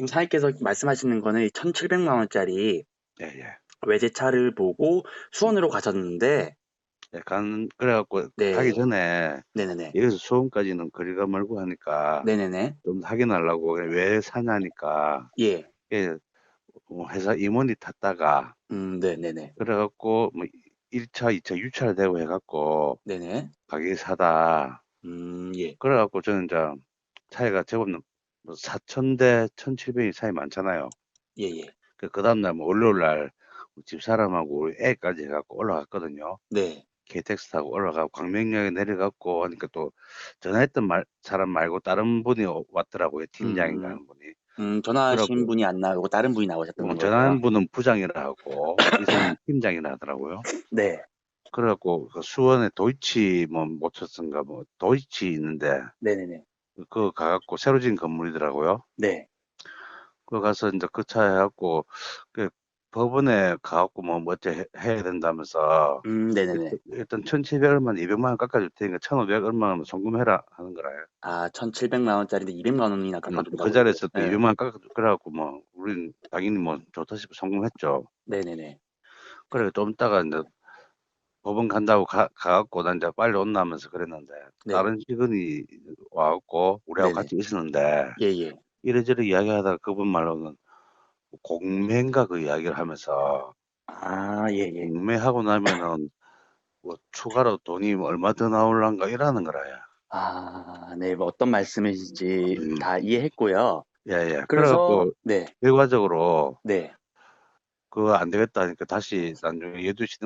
지금 사장님께서 말씀하시는 거는 1,700만 원짜리 예, 예. 외제차를 보고 수원으로 가셨는데 예, 간, 그래갖고 네. 가기 전에 네네네. 여기서 수원까지는 거리가 멀고 하니까 네네네. 좀 확인하려고 왜 사냐니까 예. 예, 뭐 회사 임원이 탔다가 음, 네네네. 그래갖고 뭐 1차, 2차 유찰 되고 해갖고 네네. 가격이 사다. 음, 예. 그래갖고 저는 이제 차이가 제법 뭐 4,000대 1,700이 차이 많잖아요. 예, 예. 그, 그 다음날 뭐 월요일 날 집사람하고 우리 애까지 해갖고 올라갔거든요. 네. KTX 타고 올라가고 광명역에 내려갔고 하니까 또 전화했던 말, 사람 말고 다른 분이 오- 왔더라고요. 팀장인가 음. 하는 분이. 음, 전화하신 분이 안 나오고 다른 분이 나오셨던 뭐 거예요. 전화한 분은 부장이라 하고 이 사람은 팀장이라 하더라고요. 네. 그래갖고 그 수원에 도이치 뭐 모처스인가 뭐 도이치 있는데 네네네. 그거 가갖고 새로 지은 건물이더라고요. 네. 그거 가서 이제 그차 해갖고 그 법원에 가갖고 뭐 어째 해- 해야 된다면서 음, 네네네. 일단 1,700 얼마 200만 원 깎아줄 테니까 1,500 얼마 원 송금해라 하는 거라요. 아, 1,700만 원짜리인데 200만 원이나 음, 깎아준다고. 그 자리에서 또 네. 200만 원 깎아 그래갖고 뭐 우린 당연히 뭐 좋다 싶어 송금했죠. 네네네. 그래 좀 있다가 이제 법원 간다고 가, 가갖고 난 이제 빨리 온나면서 그랬는데 네. 다른 직원이 와갖고 우리하고 네네. 같이 있었는데 예, 예. 이래저래 이야기하다가 그분 말로는 공매인가 그 이야기를 하면서 아, 예, 예. 공매하고 나면은 뭐 추가로 돈이 뭐 얼마 더 나올란가 이러는 거라요. 아, 네. 뭐 어떤 말씀이신지 음. 다 이해했고요. 예예. 그래서, 그래갖고 네. 결과적으로 네. 그거 안 되겠다 하니까 다시 나중에 12시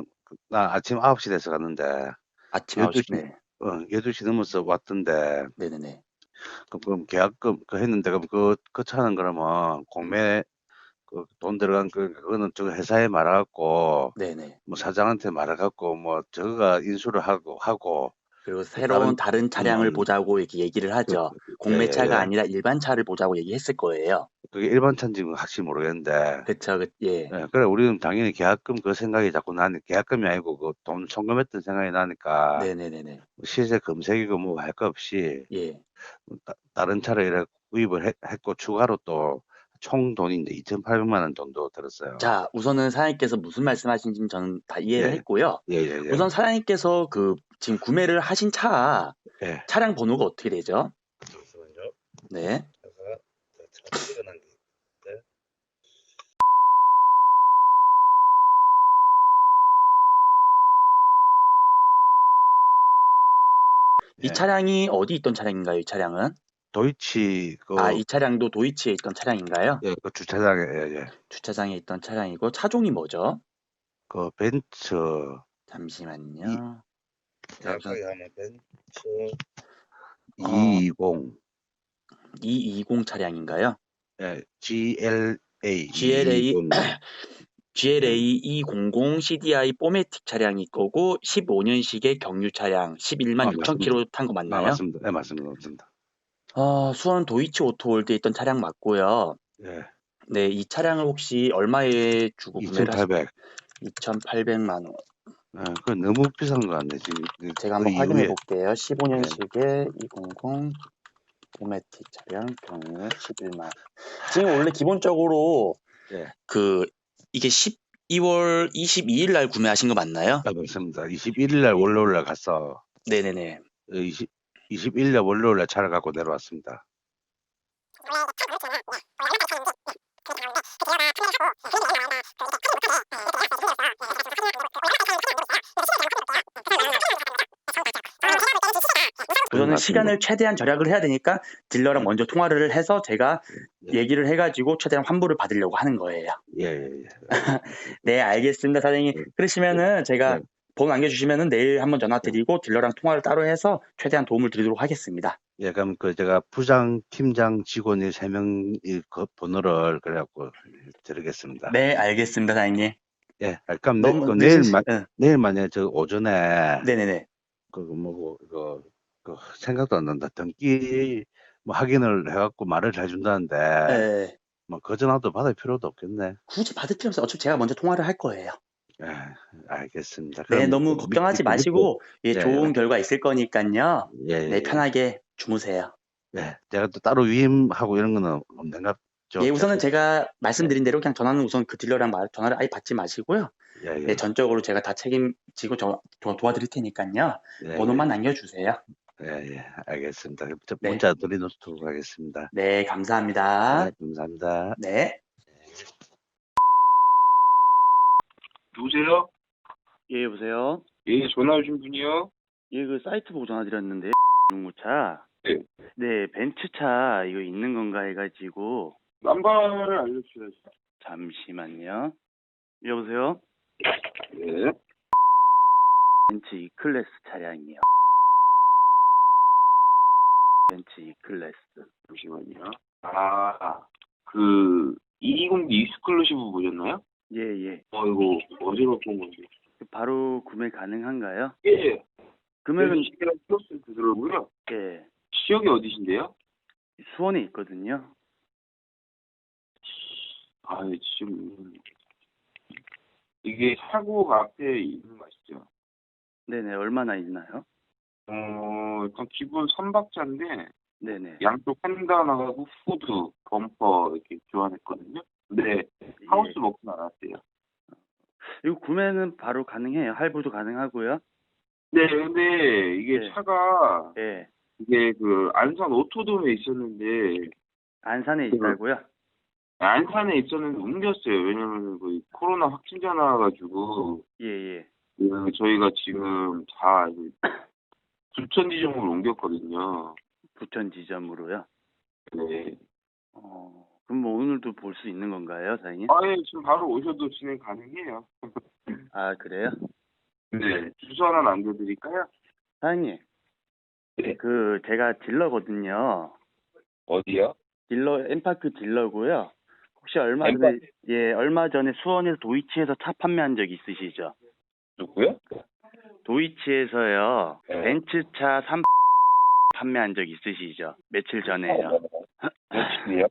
나 아침 9시 돼서 갔는데 아침 열두 9시. 시. 네. 어 12시 넘어서 왔던데 네네네. 그럼, 그럼 계약금 그 했는데 그럼 그, 그 차는 그러면 공매 그 돈 들어간 그 그거는 저 회사에 말해갖고 네네. 뭐 사장한테 말해갖고 뭐 저거가 인수를 하고 하고 그리고 새로운 다른 차량을 음. 보자고 이렇게 얘기를 하죠. 그- 공매차가 예, 예. 아니라 일반 차를 보자고 얘기했을 거예요. 그게 일반 차인지는 확실히 모르겠는데 그쵸, 그, 예. 예, 그래 우리는 당연히 계약금 그 생각이 자꾸 나니 계약금이 아니고 그돈 송금했던 생각이 나니까 네네네네. 시세 검색이고 뭐 할 거 없이 예. 따, 다른 차를 이렇게 구입을 했, 했고 추가로 또 총 돈이 이제 2,800만 원 정도 들었어요. 자, 우선은 사장님께서 무슨 말씀하시는지는 저는 다 이해를 예. 했고요. 예 예 예. 우선 사장님께서 그 지금 구매를 하신 차 예. 차량 번호가 어떻게 되죠? 잠시만요. 네. 찍어놓은 게 있는데. 이 예. 차량이 어디 있던 차량인가요? 이 차량은? 도이치 그 아, 이 차량도 도이치에 있던 차량인가요? 예, 그 주차장에 예, 예. 주차장에 있던 차량이고 차종이 뭐죠? 그 벤츠 잠시만요. 가까이 하면 벤츠 어. 220 220 차량인가요? 예, GLA GLA 220. GLA 200 CDI 포매틱 차량일 거고 15년식의 경유 차량 11만 아, 6천 킬로 탄거 아, 맞나요? 맞습니다. 네, 맞습니다. 맞습니다. 어, 수원 도이치 오토월드에 있던 차량 맞고요. 예. 네, 이 차량을 혹시 얼마에 주고 구매를 하셨 2,800. 2,800만 원. 예, 그 너무 비싼 거 같네 지금. 그- 제가 그 한번 확인해 이후에. 볼게요. 15년식의 200 포매틱 차량 경유 11만. 지금 원래 기본적으로 예. 그 이게 12월 22일 날 구매하신 거 맞나요? 아, 맞습니다. 21일 날 월요일 날 갔어. 네네네. 20 21일 날 월요일 날 차를 갖고 내려왔습니다. 우선은. 시간을 최대한 절약을 해야 되니까 딜러랑 먼저 통화를 해서 제가 예. 얘기를 해가지고 최대한 환불을 받으려고 하는 거예요. 예, 예, 예. 네, 알겠습니다, 사장님. 네. 그러시면은 제가 네. 번호 남겨주시면은 내일 한번 전화 드리고 딜러랑 통화를 따로 해서 최대한 도움을 드리도록 하겠습니다. 예, 그럼 그 제가 부장, 팀장, 직원이 세 명이 그 번호를 그래갖고 드리겠습니다. 네, 알겠습니다, 사장님. 예, 아, 그럼 내, 그 내일 마, 응. 내일 만약에 저 오전에 네네네. 그 뭐고 이거 그 생각도 안 난다. 등기 뭐 확인을 해갖고 말을 해준다는데 네, 뭐 거전화도 받을 필요도 없겠네. 굳이 받을 필요 없어 요. 어차피 제가 먼저 통화를 할 거예요. 예, 알겠습니다. 네, 너무 믿- 걱정하지 믿고- 마시고 예, 네. 좋은 결과 있을 거니까요. 예, 예, 네, 편하게 주무세요. 예, 제가 또 따로 위임하고 이런 거는 없는가 예, 우선은 제가 말씀드린 대로 그냥 전화는 우선 그 딜러랑 말, 전화를 아예 받지 마시고요. 예, 예. 네, 전적으로 제가 다 책임지고 저, 도, 도와드릴 테니까요. 예, 번호만 남겨주세요. 예, 예, 알겠습니다. 그럼 저 네. 문자 드리도록 하겠습니다. 네, 감사합니다. 네, 감사합니다. 네. 누구세요? 예, 여보세요? 예, 전화 주신 분이요? 예, 그 사이트 보고 전화드렸는데, 중고차. 네. 네, 벤츠차 이거 있는 건가 해가지고, 남바를 알려주셔야죠. 잠시만요. 여보세요? 예. 벤츠 E클래스 차량이요. 벤츠 E클래스. 잠시만요. 아, 그, 220D 익스클루시브 보셨나요? 예, 예. 어, 이거 본 건지. 바로 구매 가능한가요? 예. 금액은, 시기랑 플러스 그더라고요. 예, 지역이 어디신데요? 수원에 있거든요. 아, 지금, 이게 사고가 앞에 있는 거 아시죠? 네네, 얼마나 있나요? 어, 일단 기본 3박자인데, 네네. 양쪽 펜다 나가고 후드, 범퍼 이렇게 교환했거든요. 근데 하우스 예. 먹진 않았대요. 이거 구매는 바로 가능해요. 할부도 가능하고요. 네, 근데 이게 네. 차가 예. 이게 그 안산 오토돔에 있었는데 안산에 그- 있다고요? 안산에 있었는데 옮겼어요. 왜냐면 그 코로나 확진자 나와가지고 예, 예. 그 저희가 지금 다 이제 부천 지점으로 옮겼거든요. 부천 지점으로요. 네. 어, 그럼 뭐 오늘도 볼 수 있는 건가요, 사장님? 아 예 지금 바로 오셔도 진행 가능해요. 아, 그래요? 네. 주소 하나 남겨드릴까요? 사장님. 네. 그 제가 딜러거든요. 어디요? 딜러 엠파크 딜러고요. 혹시 얼마 엠파크? 전에 예, 얼마 전에 수원에서 도이치에서 차 판매한 적 있으시죠? 누구요? 도이치에서요. 네. 벤츠차 3 판매한 적 있으시죠? 며칠 전에요. 며칠이요?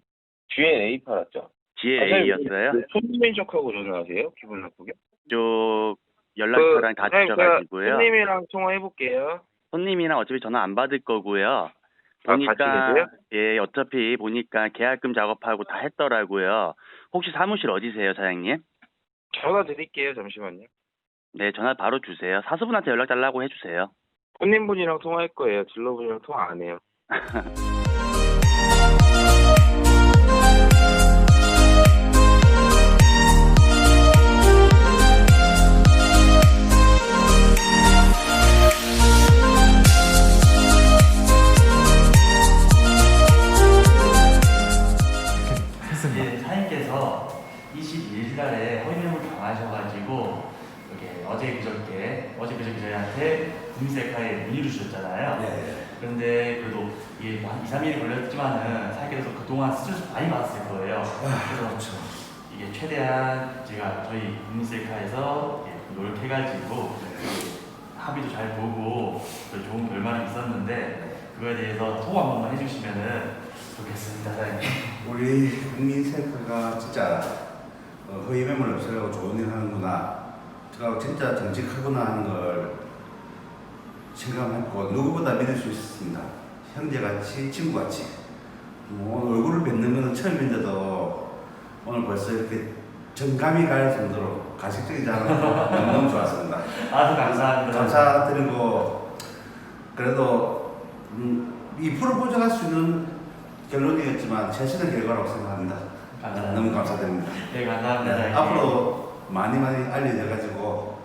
뒤에 A 팔았죠. GLA였어요. 그 손님인 척하고 전화하세요? 기분 나쁘게? 쪽 연락처랑 다 사장님, 주셔가지고요. 제가 손님이랑 통화해볼게요. 손님이랑 어차피 전화 안 받을 거고요. 아, 보니까 계세요? 예 어차피 보니까 계약금 작업하고 다 했더라고요. 혹시 사무실 어디세요, 사장님? 전화 드릴게요. 잠시만요. 네, 전화 바로 주세요. 사수분한테 연락 달라고 해주세요. 손님분이랑 통화할 거예요. 딜러분이랑 통화 안 해요. 예, 사장님께서 22일 날에 허위매물 당하셔가지고 이렇게 어제 그저께 어제 그저께 저희한테 국민셀카에 문의를 주셨잖아요. 그런데 그래도 이게 뭐한 2, 3일이 걸렸지만은 사장님께서 그동안 스트레스 많이 받았을 거예요. 그래서 이게 최대한 제가 저희 국민셀카에서 예, 노력해가지고 그 합의도 잘 보고 또 좋은 결과는 있었는데 그거에 대해서 소개 한 번만 해주시면은 좋겠습니다, 사장님. 우리 국민 셀카가 진짜 어, 허위 매물 없애려고 좋은 일 하는구나. 제가 진짜 정직하구나 하는 걸 생각했고 누구보다 믿을 수 있습니다. 형제같이 친구같이. 뭐 얼굴을 뵙는 것은 처음인데도 오늘 벌써 이렇게 정감이 갈 정도로 가식적이지 않아서 너무 좋았습니다. 아주 감사합니다. 감사드리고 그래도 음, 2% 보장할 수 있는 결론이었지만 최선의 결과라고 생각합니다. 감사합니다. 너무 감사드립니다. 네, 감사합니다. 네. 앞으로 많이 많이 알려져가지고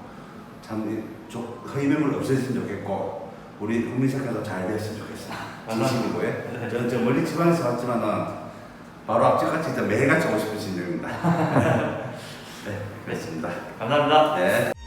참 조- 허위 매물 없어졌으면 좋겠고 우리 국민생활도 잘 됐으면 좋겠습니다. 진심이고요. 저는 저 멀리 지방에서 왔지만은 바로 앞집같이 매일같이 오고 싶은 심정입니다. 네, 그렇습니다. 감사합니다. 네.